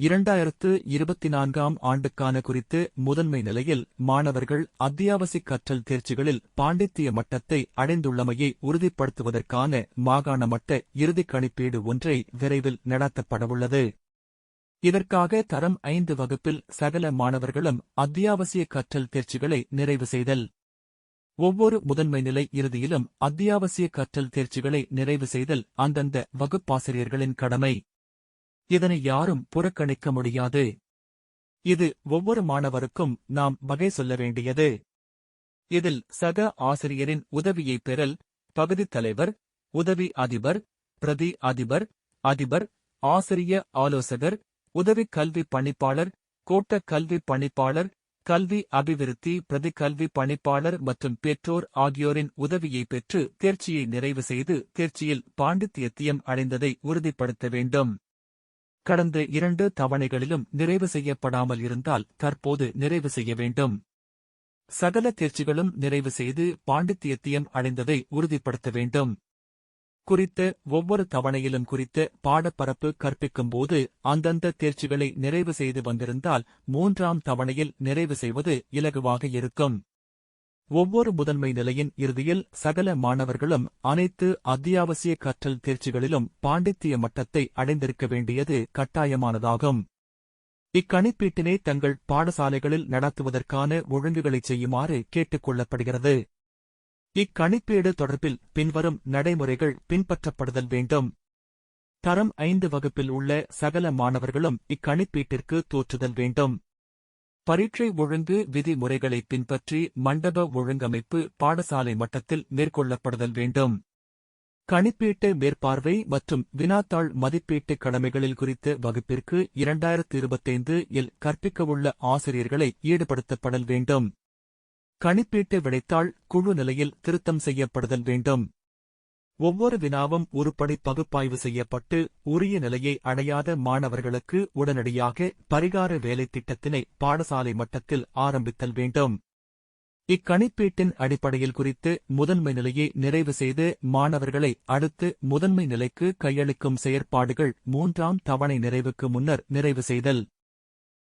இரண்டாயிரத்து இருபத்தி நான்காம் ஆண்டுக்கான குறித்து முதன்மை நிலையில் மாணவர்கள் அத்தியாவசிய கற்றல் தேர்ச்சிகளில் பாண்டித்திய மட்டத்தை அடைந்துள்ளமையை உறுதிப்படுத்துவதற்கான மாகாண மட்ட இறுதிக் கணிப்பீடு ஒன்றை விரைவில் நடத்தப்படவுள்ளது. இதற்காக தரம் ஐந்து வகுப்பில் சகல மாணவர்களும் அத்தியாவசிய கற்றல் தேர்ச்சிகளை நிறைவு செய்தல். ஒவ்வொரு முதன்மை நிலை இறுதியிலும் அத்தியாவசிய கற்றல் தேர்ச்சிகளை நிறைவு செய்தல் அந்தந்த வகுப்பாசிரியர்களின் கடமை. இதனை யாரும் புறக்கணிக்க முடியாது. இது ஒவ்வொரு மாணவருக்கும் நாம் வகை சொல்ல வேண்டியது. இதில் சக ஆசிரியரின் உதவியை பெறல் பகுதித் தலைவர் உதவி அதிபர் பிரதி அதிபர் அதிபர் ஆசிரிய ஆலோசகர் உதவி கல்வி பணிப்பாளர் கோட்ட கல்வி பணிப்பாளர் கல்வி அபிவிருத்தி பிரதி கல்வி பணிப்பாளர் மற்றும் பெற்றோர் ஆகியோரின் உதவியை பெற்று தேர்ச்சியை நிறைவு செய்து தேர்ச்சியில் பாண்டித்தியத்தியம் அடைந்ததை உறுதிப்படுத்த வேண்டும். கடந்த இரண்டு தவணைகளிலும் நிறைவு செய்யப்படாமல் இருந்தால் தற்போது நிறைவு செய்ய வேண்டும். சகல தேர்ச்சிகளும் நிறைவு செய்து பாண்டித்தியத்தியம் அடைந்ததை உறுதிப்படுத்த வேண்டும். குறித்த ஒவ்வொரு தவணையிலும் குறித்த பாடப்பரப்பு கற்பிக்கும்போது அந்தந்த தேர்ச்சிகளை நிறைவு செய்து வந்திருந்தால் மூன்றாம் தவணையில் நிறைவு செய்வது இலகுவாக இருக்கும். ஒவ்வொரு முதன்மை நிலையின் இறுதியில் சகல மாணவர்களும் அனைத்து அத்தியாவசிய கற்றல் தேர்ச்சிகளிலும் பாண்டித்திய மட்டத்தை அடைந்திருக்க வேண்டியது கட்டாயமானதாகும். இக்கணிப்பீட்டினை தங்கள் பாடசாலைகளில் நடத்துவதற்கான ஒழுங்குகளைச் செய்யுமாறு கேட்டுக் கொள்ளப்படுகிறது. இக்கணிப்பீடு தொடர்பில் பின்வரும் நடைமுறைகள் பின்பற்றப்படுதல் வேண்டும். தரம் ஐந்து வகுப்பில் உள்ள சகல மாணவர்களும் இக்கணிப்பீட்டிற்கு தோற்றுதல் வேண்டும். பரீட்சை ஒழுங்கு விதிமுறைகளை பின்பற்றி மண்டப ஒழுங்கமைப்பு பாடசாலை மட்டத்தில் மேற்கொள்ளப்படுதல் வேண்டும். கணிப்பீட்டு மேற்பார்வை மற்றும் வினாத்தாள் மதிப்பீட்டு கடமைகளில் குறித்த வகுப்பிற்கு இரண்டாயிரத்து இருபத்தைந்து இல் கற்பிக்கவுள்ள ஆசிரியர்களை ஈடுபடுத்தப்படல் வேண்டும். கணிப்பீட்டு விடைத்தாள் குழு நிலையில் திருத்தம் செய்யப்படுதல் வேண்டும். ஒவ்வொரு வினாவும் உருப்படி பகுப்பாய்வு செய்யப்பட்டு உரிய நிலையை அடையாத மாணவர்களுக்கு உடனடியாக பரிகார வேலைத் திட்டத்தினை பாடசாலை மட்டத்தில் ஆரம்பித்தல் வேண்டும். இக்கணிப்பீட்டின் அடிப்படையில் குறித்து முதன்மை நிலையை நிறைவு செய்து மாணவர்களை அடுத்து முதன்மை நிலைக்கு கையளிக்கும் செயற்பாடுகள் மூன்றாம் தவணை நிறைவுக்கு முன்னர் நிறைவு செய்தல்.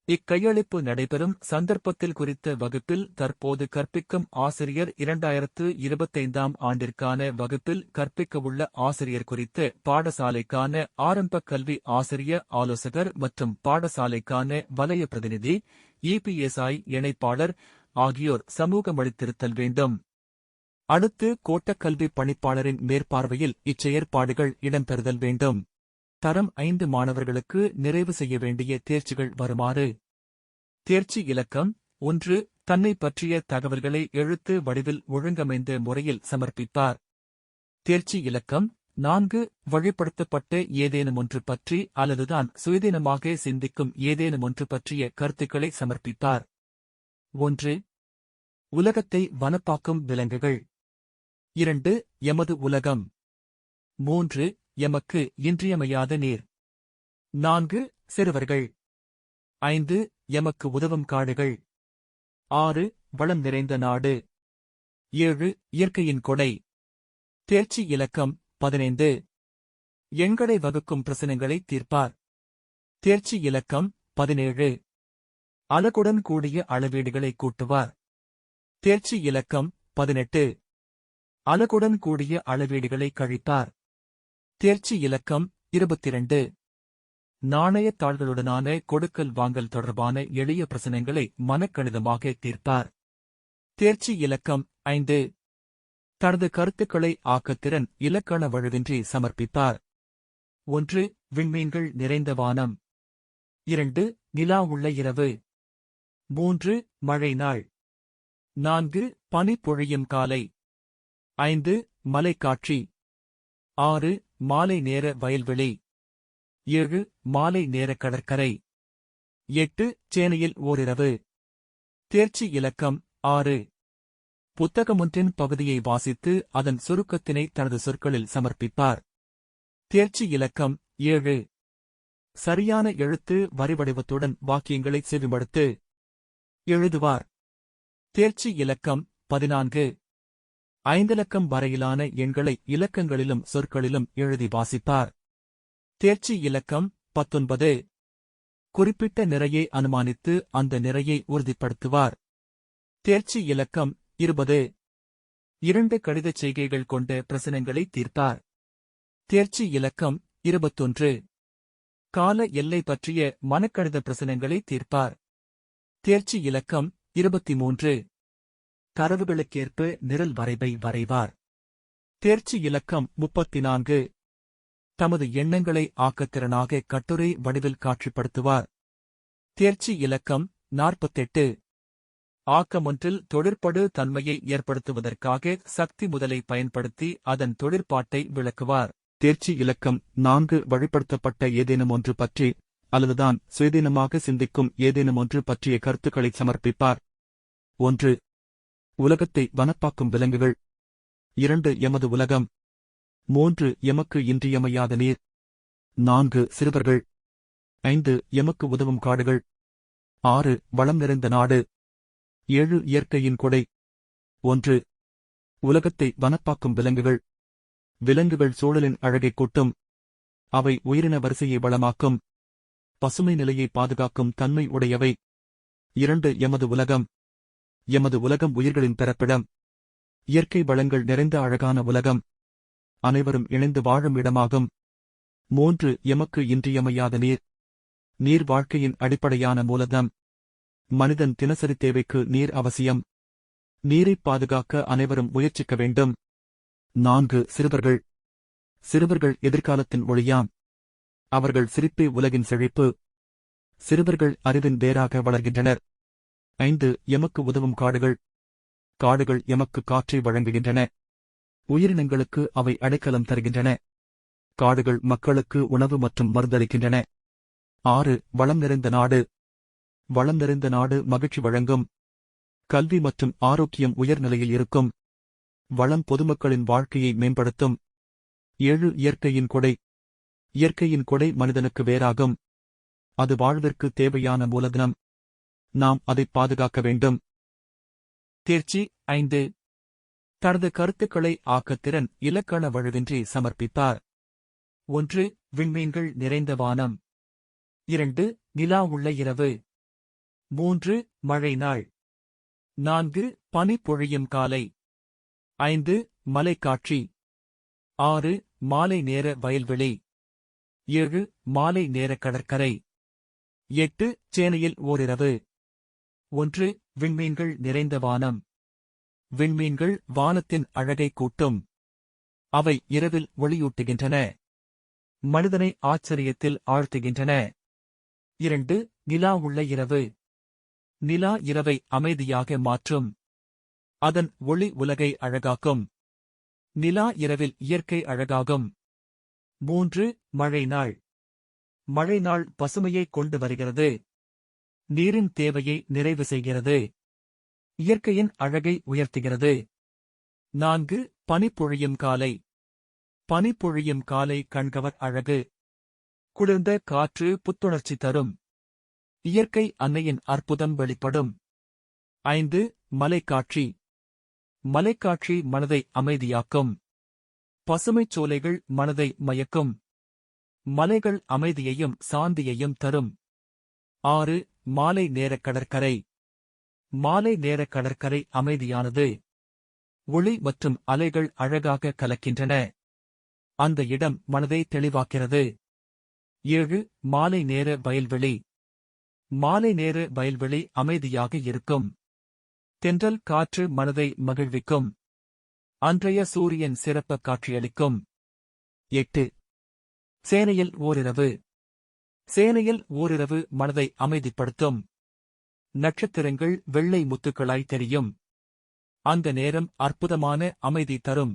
இக்கையளிப்பு நடைபெறும் சந்தர்ப்பத்தில் குறித்த வகுப்பில் தற்போது கற்பிக்கும் ஆசிரியர் இரண்டாயிரத்து இருபத்தைந்தாம் ஆண்டிற்கான வகுப்பில் கற்பிக்கவுள்ள ஆசிரியர் குறித்து பாடசாலைக்கான ஆரம்ப கல்வி ஆசிரிய ஆலோசகர் மற்றும் பாடசாலைக்கான வலய பிரதிநிதி இபிஎஸ்ஐ இணைப்பாளர் ஆகியோர் சமூகமளித்திருத்தல் வேண்டும். அடுத்து கோட்டக்கல்வி பணிப்பாளரின் மேற்பார்வையில் இச்செயற்பாடுகள் இடம்பெறுதல் வேண்டும். தரம் ஐந்து மாணவர்களுக்கு நிறைவு செய்ய வேண்டிய தேர்ச்சிகள் வருமாறு. தேர்ச்சி இலக்கம் ஒன்று தன்னை பற்றிய தகவல்களை எழுத்து வடிவில் ஒழுங்கமைந்த முறையில் சமர்ப்பிப்பார். தேர்ச்சி இலக்கம் நான்கு வழிப்படுத்தப்பட்ட ஏதேனும் ஒன்று பற்றி அல்லதுதான் சுயதீனமாக சிந்திக்கும் ஏதேனும் ஒன்று பற்றிய கருத்துக்களை சமர்ப்பிப்பார். ஒன்று உலகத்தை வனப்பாக்கும் விலங்குகள். இரண்டு எமது உலகம். மூன்று எமக்கு இன்றியமையாத நீர். நான்கு சிறுவர்கள். ஐந்து எமக்கு உதவும் காடுகள். ஆறு வளம் நிறைந்த நாடு. ஏழு இயற்கையின் கொடை. தேர்ச்சி இலக்கம் பதினைந்து. எண்களை வகுக்கும் பிரசனங்களை தீர்ப்பார். தேர்ச்சி இலக்கம் பதினேழு. அலகுடன் கூடிய அளவீடுகளை கூட்டுவார். தேர்ச்சி இலக்கம் பதினெட்டு. அலகுடன் கூடிய அளவீடுகளை கழிப்பார். தேர்ச்சி இலக்கம் இருபத்திரண்டு. நாணயத் தாள்களுடனான கொடுக்கல் வாங்கல் தொடர்பான எளிய பிரச்சனைகளை மனக்கணிதமாக தீர்ப்பார். தேர்ச்சி இலக்கம் ஐந்து. தனது கருத்துக்களை ஆக்கத்திறன் இலக்கண வழுவின்றி சமர்ப்பிப்பார். ஒன்று விண்மீன்கள் நிறைந்த வானம். இரண்டு நிலா உள்ள இரவு. மூன்று மழை நாள். நான்கு பனி பொழியும் காலை. ஐந்து மலைக்காட்சி. ஆறு மாலை நேர வயல்வெளி. ஏழு மாலை நேர கடற்கரை. எட்டு சேனையில் ஓரிரவு. தேர்ச்சி இலக்கம் ஆறு. புத்தகமொன்றின் பகுதியை வாசித்து அதன் சுருக்கத்தினை தனது சொற்களில் சமர்ப்பிப்பார். தேர்ச்சி இலக்கம் ஏழு. சரியான எழுத்து வரிவடிவத்துடன் வாக்கியங்களை செவிமடுத்து. எழுதுவார். தேர்ச்சி இலக்கம் பதினான்கு. ஐந்திலக்கம் வரையிலான எண்களை இலக்கங்களிலும் சொற்களிலும் எழுதி வாசிப்பார் தேர்ச்சி இலக்கம் பத்தொன்பது. குறிப்பிட்ட நிறையை அனுமானித்து அந்த நிறையை உறுதிப்படுத்துவார். தேர்ச்சி இலக்கம் இருபது. இரண்டு கடிதச் செய்கைகள் கொண்ட பிரசனங்களை தீர்ப்பார் தேர்ச்சி இலக்கம் இருபத்தொன்று. கால எல்லை பற்றிய மனக்கடித பிரசனங்களை தீர்ப்பார். தேர்ச்சி இலக்கம் இருபத்தி மூன்று. தரவுகளுக்கேற்ப நிரல் வரைவை வரைவார். தேர்ச்சி இலக்கம் முப்பத்தி நான்கு தமது எண்ணங்களை ஆக்கத்திறனாக கட்டுரை வடிவில் காட்சிப்படுத்துவார். தேர்ச்சி இலக்கம் நாற்பத்தெட்டு. ஆக்கமொன்றில் தொழிற்படு தன்மையை ஏற்படுத்துவதற்காக சக்தி முதலை பயன்படுத்தி அதன் தொழிற்பாட்டை விளக்குவார். தேர்ச்சி இலக்கம் நான்கு வழிப்படுத்தப்பட்ட ஏதேனும் ஒன்று பற்றி அல்லதுதான் சுயதீனமாக சிந்திக்கும் ஏதேனும் ஒன்று பற்றிய கருத்துக்களை சமர்ப்பிப்பார். ஒன்று உலகத்தை வனப்பாக்கும் விலங்குகள். இரண்டு எமது உலகம். மூன்று எமக்கு இன்றியமையாத நீர். நான்கு சிறுவர்கள். ஐந்து எமக்கு உதவும் காடுகள். ஆறு வளம் நிறைந்த நாடு. ஏழு இயற்கையின் கொடை. ஒன்று உலகத்தை வனப்பாக்கும் விலங்குகள். விலங்குகள் சூழலின் அழகைக் கூட்டும். அவை உயிரின வரிசையை வளமாக்கும். பசுமை நிலையை பாதுகாக்கும் தன்மை உடையவை. இரண்டு எமது உலகம். எமது உலகம் உயிர்களின் பிறப்பிடம். இயற்கை வளங்கள் நிறைந்த அழகான உலகம். அனைவரும் இணைந்து வாழும் இடமாகும். மூன்று எமக்கு இன்றியமையாத நீர். நீர் வாழ்க்கையின் அடிப்படையான மூலதம் மனிதன் தினசரி தேவைக்கு நீர் அவசியம். நீரைப் பாதுகாக்க அனைவரும் முயற்சிக்க வேண்டும். நான்கு சிறுவர்கள். சிறுவர்கள் எதிர்காலத்தின் ஒளியாம். அவர்கள் சிரிப்பே உலகின் செழிப்பு. சிறுவர்கள் அறிவின் வேறாக வளர்கின்றனர். ஐந்து எமக்கு உதவும் காடுகள். காடுகள் எமக்கு காற்றை வழங்குகின்றன. உயிரினங்களுக்கு அவை அடைக்கலம் தருகின்றன. காடுகள் மக்களுக்கு உணவு மற்றும் மருந்தளிக்கின்றன. ஆறு வளம் நிறைந்த நாடு. வளம் நிறைந்த நாடு மகிழ்ச்சி வழங்கும். கல்வி மற்றும் ஆரோக்கியம் உயர்நிலையில் இருக்கும். வளம் பொதுமக்களின் வாழ்க்கையை மேம்படுத்தும். ஏழு இயற்கையின் கொடை. இயற்கையின் கொடை மனிதனுக்கு வேறாகும். அது வாழ்விற்கு தேவையான மூலதனம். நாம் அதைப் பாதுகாக்க வேண்டும். தேர்ச்சி ஐந்து. தனது கருத்துக்களை ஆக்கத்திறன் இலக்கண வழுவின்றி சமர்ப்பித்தார். ஒன்று விண்மீன்கள் நிறைந்த வானம். இரண்டு நிலா உள்ள இரவு. மூன்று மழை நாள். நான்கு பனி பொழியும் காலை. ஐந்து மலைக்காட்சி. ஆறு மாலை நேர வயல்வெளி. ஏழு மாலை நேர கடற்கரை. எட்டு சேனையில் ஓரிரவு. ஒன்று விண்மீன்கள் நிறைந்த வானம். விண்மீன்கள் வானத்தின் அழகை கூட்டும். அவை இரவில் ஒளியூட்டுகின்றன. மனிதனை ஆச்சரியத்தில் ஆழ்த்துகின்றன. இரண்டு நிலா உள்ள இரவு. நிலா இரவை அமைதியாக மாற்றும். அதன் ஒளி உலகை அழகாக்கும். நிலா இரவில் இயற்கை அழகாகும். மூன்று மழை நாள் மழை நாள் பசுமையை கொண்டு வருகிறது. நீரின் தேவையை நிறைவு செய்கிறது. இயற்கையின் அழகை உயர்த்துகிறது. நான்கு பனிப்பொழியும் காலை. பனிப்பொழியும் காலை கண்கவர் அழகு. குளிர்ந்த காற்று புத்துணர்ச்சி தரும். இயற்கை அன்னையின் அற்புதம் வெளிப்படும். ஐந்து மலைக்காட்சி. மலைக்காட்சி மனதை அமைதியாக்கும். பசுமைச் சோலைகள் மனதை மயக்கும். மலைகள் அமைதியையும் சாந்தியையும் தரும். ஆறு மாலை நேர கடற்கரை. மாலை நேர கடற்கரை அமைதியானது. ஒளி மற்றும் அலைகள் அழகாக கலக்கின்றன. அந்த இடம் மனதை தெளிவாக்கிறது. ஏழு மாலை நேர வயல்வெளி. மாலை நேர வயல்வெளி அமைதியாக இருக்கும். தென்றல் காற்று மனதை மகிழ்விக்கும். அன்றைய சூரியன் சிறப்ப காட்சியளிக்கும். எட்டு சேனையில் ஓரிரவு. சேனையில் ஓரிரவு மனதை அமைதிப்படுத்தும். நட்சத்திரங்கள் வெள்ளை முத்துக்களாய் தெரியும். அந்த நேரம் அற்புதமான அமைதி தரும்.